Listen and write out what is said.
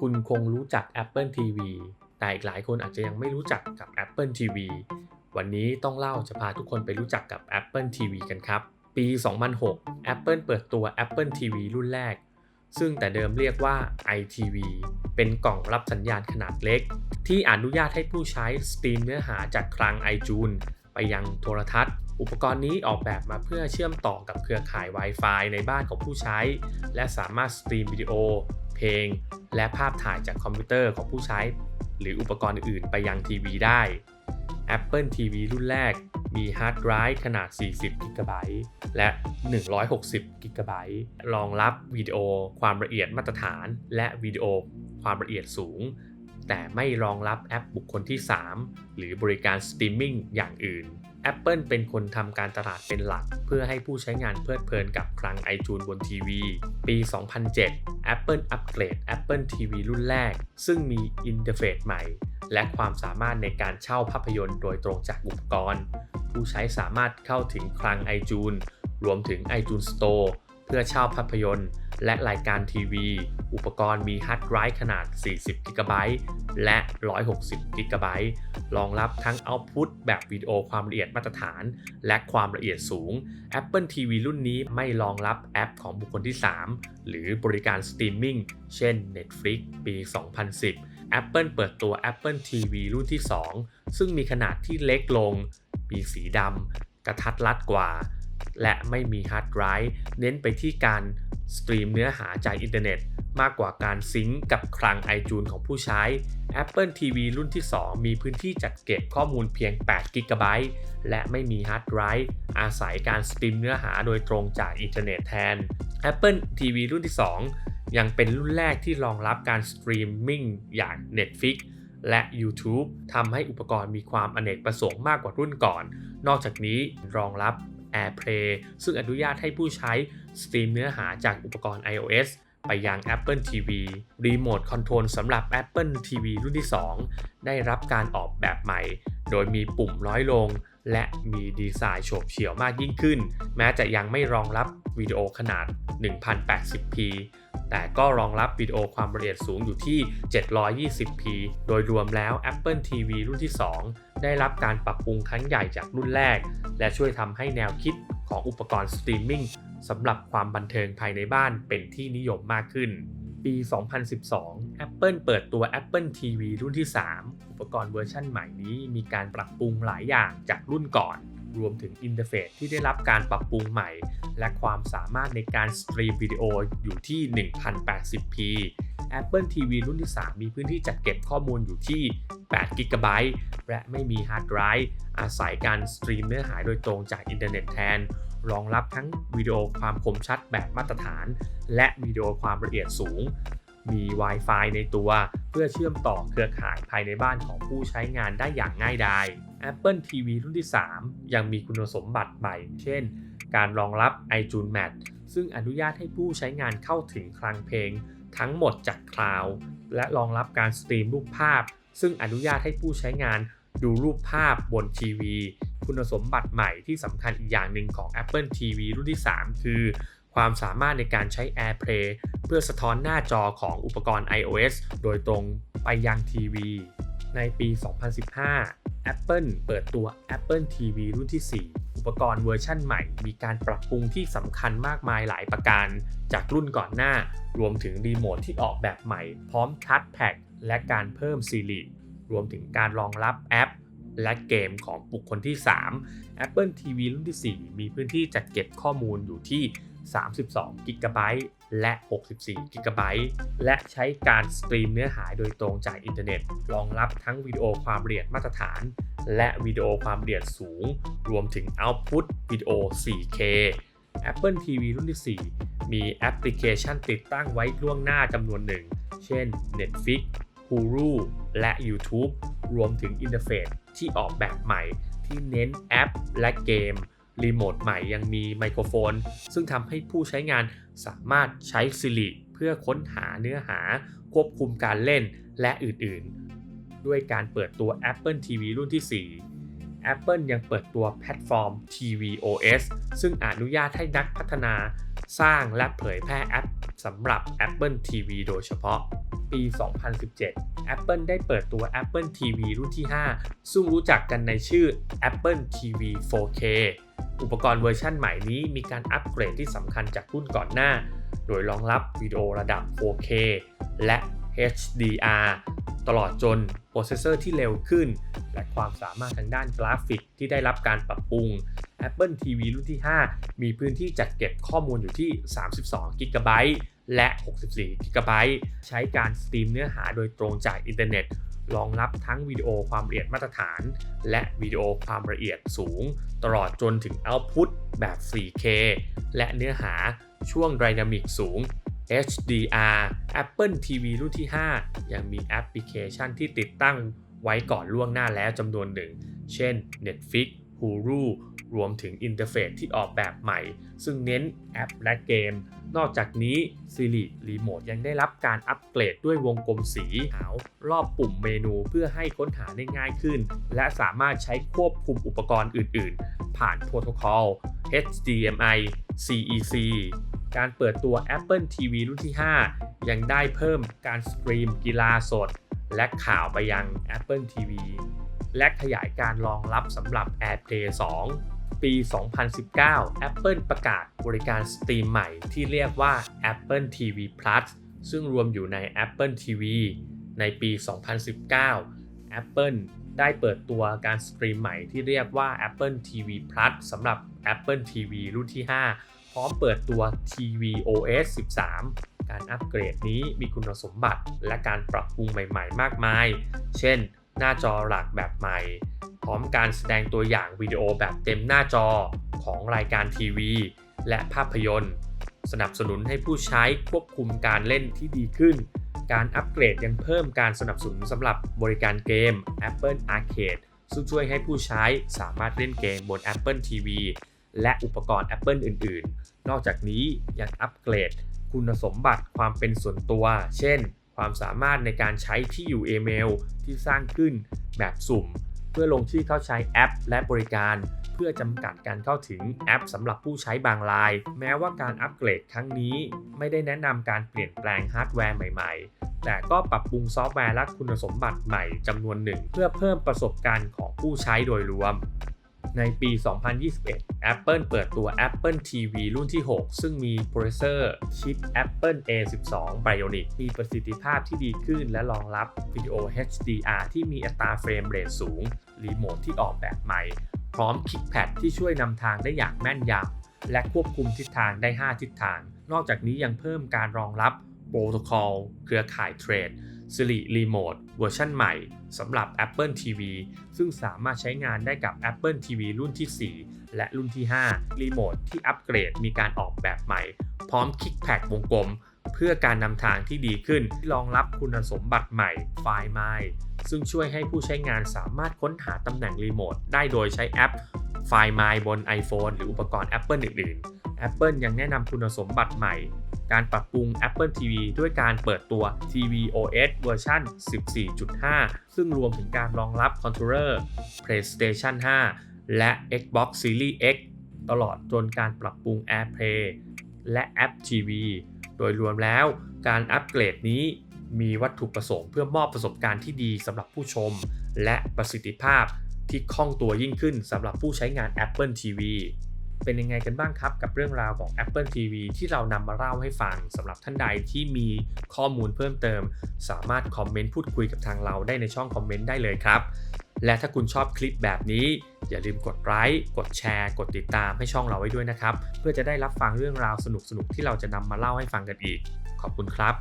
คุณคงรู้จัก Apple TV แต่อีกหลายคนอาจจะยังไม่รู้จักกับ Apple TV วันนี้ต้องเล่าจะพาทุกคนไปรู้จักกับ Apple TV กันครับ ปี 2006 Apple เปิดตัว Apple TV รุ่นแรก ซึ่งแต่เดิมเรียกว่า iTV เป็นกล่องรับสัญญาณขนาดเล็ก ที่อนุญาตให้ผู้ใช้สตรีมเนื้อหาจากคลัง iTunes ไปยังโทรทัศน์ อุปกรณ์นี้ออกแบบมาเพื่อเชื่อมต่อกับเครือข่าย Wi-Fi ในบ้านของผู้ใช้ และสามารถสตรีมวิดีโอ เพลง และภาพถ่ายจากคอมพิวเตอร์ของผู้ใช้ หรืออุปกรณ์อื่นไปยังทีวีได้ Apple TV รุ่นแรกมีฮาร์ดไดรฟ์ขนาด 40 g b และ 160 g b รองรับวิดีโอความละเอียดมาตรฐาน และวิดีโอความละเอียดสูง แต่ไม่รองรับแอปบุคคลที่ 3 หรือบริการสตรีมมิ่งอย่างอื่น Apple เป็นคนทำการตลาดเป็นหลัก เพื่อให้ผู้ใช้งานเพลิดเพลินกับคลัง iTunes บนทีวี ปี 2007 Apple อัปเกรด Apple TV รุ่นแรก ซึ่งมีอินเทอร์เฟซใหม่ และความสามารถในการเช่าภาพยนตร์โดยตรงจากอุปกรณ์ ผู้ใช้สามารถเข้าถึงคลัง iTunes รวมถึง iTunes Store เพื่อเช่าภาพยนตร์ และรายการทีวี อุปกรณ์มีฮาร์ดไดรฟ์ขนาด 40 g b และ 160 g b รองรับทั้งเอาต์พุตแบบวิดีโอความละเอียดมาตรฐาน และความละเอียดสูง Apple TV รุ่นนี้ไม่รองรับแอปของบุคคลที่ 3 หรือบริการสตรีมมิ่งเช่น Netflix ปี 2010 Apple เปิดตัว Apple TV รุ่นที่ 2 ซึ่งมีขนาดที่เล็กลง มีสีดำกระทัดรัดกว่า และไม่มีฮาร์ดไดรฟ์เน้นไปที่การสตรีมเนื้อหาจากอินเทอร์เน็ต มากกว่าการซิงก์กับคลัง iTunes ของผู้ใช้ Apple TV รุ่นที่ 2 มีพื้นที่จัดเก็บข้อมูลเพียง8 g b และไม่มีฮาร์ดไดรฟ์อาศัยการสตรีมเนื้อหาโดยตรงจากอินเทอร์เน็ตแทน Apple TV รุ่นที่ 2 ยังเป็นรุ่นแรกที่รองรับการสตรีมมิ่งอย่าง Netflix และ YouTube ทำให้อุปกรณ์มีความอเนกประสงค์มากกว่ารุ่นก่อน นอกจากนี้รองรับ AirPlay ซึ่งอนุญาตให้ผู้ใช้สตรีมเนื้อหาจากอุปกรณ์ iOS ไปยัง Apple TV รีโมทคอนโทรลสำหรับ Apple TV รุ่นที่ 2 ได้รับการออกแบบใหม่ โดยมีปุ่มน้อยลง และมีดีไซน์โฉบเฉี่ยวมากยิ่งขึ้น แม้จะยังไม่รองรับวิดีโอขนาด 1080p แต่ก็รองรับวิดีโอความละเอียดสูงอยู่ที่ 720p โดยรวมแล้ว Apple TV รุ่นที่ 2 ได้รับการปรับปรุงครั้งใหญ่จากรุ่นแรก และช่วยทำให้แนวคิดของอุปกรณ์สตรีมมิ่งสำหรับความบันเทิงภายในบ้านเป็นที่นิยมมากขึ้น ปี 2012 Apple เปิดตัว Apple TV รุ่นที่ 3 อุปกรณ์เวอร์ชั่นใหม่นี้มีการปรับปรุงหลายอย่างจากรุ่นก่อน รวมถึงอินเทอร์เฟซที่ได้รับการปรับปรุงใหม่ และความสามารถในการสตรีมวิดีโออยู่ที่ 1080p Apple TV รุ่นที่ 3 มีพื้นที่จัดเก็บข้อมูลอยู่ที่8 g b และไม่มีฮาร์ดไดรฟ์อาศัยการสตรีมเนื้อหาโดยตรงจากอินเทอร์เน็ตแทน รองรับทั้งวิดีโอความคมชัดแบบมาตรฐาน และวิดีโอความละเอียดสูง มี Wi-Fi ในตัวเพื่อเชื่อมต่อเครือข่ายภายในบ้านของผู้ใช้งานได้อย่างง่ายดาย Apple TV รุ่นที่ 3 ยังมีคุณสมบัติใหม่ เช่น การรองรับ iTunes Match ซึ่งอนุญาตให้ผู้ใช้งานเข้าถึงคลังเพลง ทั้งหมดจากคลาวด์และรองรับการสตรีมรูปภาพ ซึ่งอนุญาตให้ผู้ใช้งานดูรูปภาพบนทีวี คุณสมบัติใหม่ที่สำคัญอีกอย่างหนึ่งของ Apple TV รุ่นที่ 3 คือ ความสามารถในการใช้ AirPlay เพื่อสะท้อนหน้าจอของอุปกรณ์ iOS โดยตรงไปยังทีวี ในปี 2015 Apple เปิดตัว Apple TV รุ่นที่ 4 ปกรณ์เวอร์ชั่นใหม่ มีการปรับปรุงที่สำคัญมากมายหลายประการ จากรุ่นก่อนหน้า รวมถึงรีโมทที่ออกแบบใหม่ พร้อมคัดแพ็กและการเพิ่มซีรีส์รวมถึงการรองรับแอป และเกมของบุคคลที่ 3 Apple TV รุ่นที่ 4 มีพื้นที่จัดเก็บข้อมูลอยู่ที่ 32 g b และ 64 g b และใช้การสตรีมเนื้อหาโดยตรงจากอินเทอร์เน็ต รองรับทั้งวิดีโอความละเอียดมาตรฐาน และวิดีโอความละเอียดสูง รวมถึง Output วิดีโอ 4K Apple TV รุ่นที่ 4 มีแอปพลิเคชันติดตั้งไว้ล่วงหน้าจำนวนหนึ่ง เช่น Netflix Hulu และ YouTube รวมถึงอินเทอร์เฟซที่ออกแบบใหม่ที่เน้นแอปและเกม รีโมทใหม่ยังมีไมโครโฟน ซึ่งทำให้ผู้ใช้งานสามารถใช้ Siri เพื่อค้นหาเนื้อหา ควบคุมการเล่นและอื่นๆ ด้วยการเปิดตัว Apple TV รุ่นที่ 4 Apple ยังเปิดตัวแพลตฟอร์ม tvOS ซึ่งอนุญาตให้นักพัฒนาสร้างและเผยแพร่แอปสำหรับ Apple TV โดยเฉพาะ ปี 2017 Apple ได้เปิดตัว Apple TV รุ่นที่ 5 ซึ่งรู้จักกันในชื่อ Apple TV 4K อุปกรณ์เวอร์ชั่นใหม่นี้มีการอัปเกรดที่สำคัญจากรุ่นก่อนหน้า โดยรองรับวิดีโอระดับ 4K และ HDR ตลอดจนโปรเซสเซอร์ที่เร็วขึ้น และความสามารถทางด้านกราฟิกที่ได้รับการปรับปรุง Apple TV รุ่นที่ 5 มีพื้นที่จัดเก็บข้อมูลอยู่ที่ 32 g b และ 64 g b ใช้การสตรีมเนื้อหาโดยตรงจากอินเทอร์เน็ต รองรับทั้งวิดีโอความละเอียดมาตรฐาน และวิดีโอความละเอียดสูง ตลอดจนถึงเอาต์พุตแบบ 4K และเนื้อหาช่วงไดนามิกสูง HDR Apple TV รุ่นที่ 5 ยังมีแอปพลิเคชันที่ติดตั้งไว้ก่อนล่วงหน้าแล้วจำนวนหนึ่ง เช่น Netflix Hulu รวมถึงอินเทอร์เฟซที่ออกแบบใหม่ ซึ่งเน้นแอปและเกม นอกจากนี้ Siri Remote ยังได้รับการอัปเกรดด้วยวงกลมสีขาว รอบปุ่มเมนูเพื่อให้ค้นหาได้ง่ายขึ้น และสามารถใช้ควบคุมอุปกรณ์อื่น ๆ ผ่านโปรโตคอล HDMI CEC การเปิดตัว Apple TV รุ่นที่ 5 ยังได้เพิ่มการสตรีมกีฬาสด และข่าวไปยัง Apple TV และขยายการรองรับสำหรับ AirPlay 2 ปี 2019 Apple ประกาศบริการสตรีมใหม่ที่เรียกว่า Apple TV Plus ซึ่งรวมอยู่ใน Apple TV ในปี 2019 Apple ได้เปิดตัวการสตรีมใหม่ที่เรียกว่า Apple TV Plus สำหรับ Apple TV รุ่นที่ 5 พร้อมเปิดตัว tvOS 13 การอัปเกรดนี้มีคุณสมบัติและการปรับปรุงใหม่ ๆ มากมาย เช่น หน้าจอหลักแบบใหม่ พร้อมการแสดงตัวอย่างวิดีโอแบบเต็มหน้าจอของรายการทีวี และภาพยนตร์ สนับสนุนให้ผู้ใช้ควบคุมการเล่นที่ดีขึ้น การอัปเกรดยังเพิ่มการสนับสนุนสำหรับบริการเกม Apple Arcade ซึ่งช่วยให้ผู้ใช้สามารถเล่นเกมบน Apple TV และอุปกรณ์ Apple อื่น ๆ นอกจากนี้ยังอัปเกรด คุณสมบัติความเป็นส่วนตัว เช่น ความสามารถในการใช้ที่อยู่อีเมลที่สร้างขึ้นแบบสุ่ม เพื่อลงชื่อเข้าใช้แอป และบริการ เพื่อจำกัดการเข้าถึงแอปสำหรับผู้ใช้บางราย แม้ว่าการอัปเกรดครั้งนี้ ไม่ได้แนะนำการเปลี่ยนแปลงฮาร์ดแวร์ใหม่ ๆ แต่ก็ปรับปรุงซอฟต์แวร์และคุณสมบัติใหม่จำนวนหนึ่ง เพื่อเพิ่มประสบการณ์ของผู้ใช้โดยรวม ในปี 2021 Apple เปิดตัว Apple TV รุ่นที่ 6 ซึ่งมีโปรเซสเซอร์ชิป Apple A12 Bionic มีประสิทธิภาพที่ดีขึ้นและรองรับวิดีโอ HDR ที่มีอัตราเฟรมเรทสูง รีโมทที่ออกแบบใหม่ พร้อมคิกแพดที่ช่วยนำทางได้อย่างแม่นยำและควบคุมทิศทางได้ 5 ทิศทาง นอกจากนี้ยังเพิ่มการรองรับโปรโตคอลเครือข่ายเทรด Siri Remote เวอร์ชันใหม่ สำหรับ Apple TV ซึ่งสามารถใช้งานได้กับ Apple TV รุ่นที่ 4 และรุ่นที่ 5 รีโมทที่อัปเกรดมีการออกแบบใหม่ พร้อมคลิกแพดวงกลม เพื่อการนำทางที่ดีขึ้นที่รองรับคุณสมบัติใหม่ Find My ซึ่งช่วยให้ผู้ใช้งานสามารถค้นหาตำแหน่งรีโมทได้โดยใช้แอป Find My บน iPhone หรืออุปกรณ์ Apple อื่นๆ Apple ยังแนะนำคุณสมบัติใหม่ การปรับปรุง Apple TV ด้วยการเปิดตัว tvOS เวอร์ชัน14.5 ซึ่งรวมถึงการรองรับคอนโทรลเลอร์ PlayStation 5 และ Xbox Series X ตลอดจนการปรับปรุง AirPlay และแอป TV โดยรวมแล้วการอัปเกรดนี้มีวัตถุประสงค์เพื่อมอบประสบการณ์ที่ดีสำหรับผู้ชม และประสิทธิภาพที่คล่องตัวยิ่งขึ้นสำหรับผู้ใช้งาน Apple TV เป็นยังไงกันบ้างครับกับเรื่องราวของ Apple TV ที่เรานำมาเล่าให้ฟังสำหรับท่านใดที่มีข้อมูลเพิ่มเติม สามารถคอมเมนต์พูดคุยกับทางเราได้ในช่องคอมเมนต์ได้เลยครับ และถ้าคุณชอบคลิปแบบนี้ อย่าลืมกดไลค์กดแชร์ กดติดตามให้ช่องเราไว้ด้วยนะครับ เพื่อจะได้รับฟังเรื่องราวสนุกๆที่เราจะนำมาเล่าให้ฟังกันอีก ขอบคุณครับ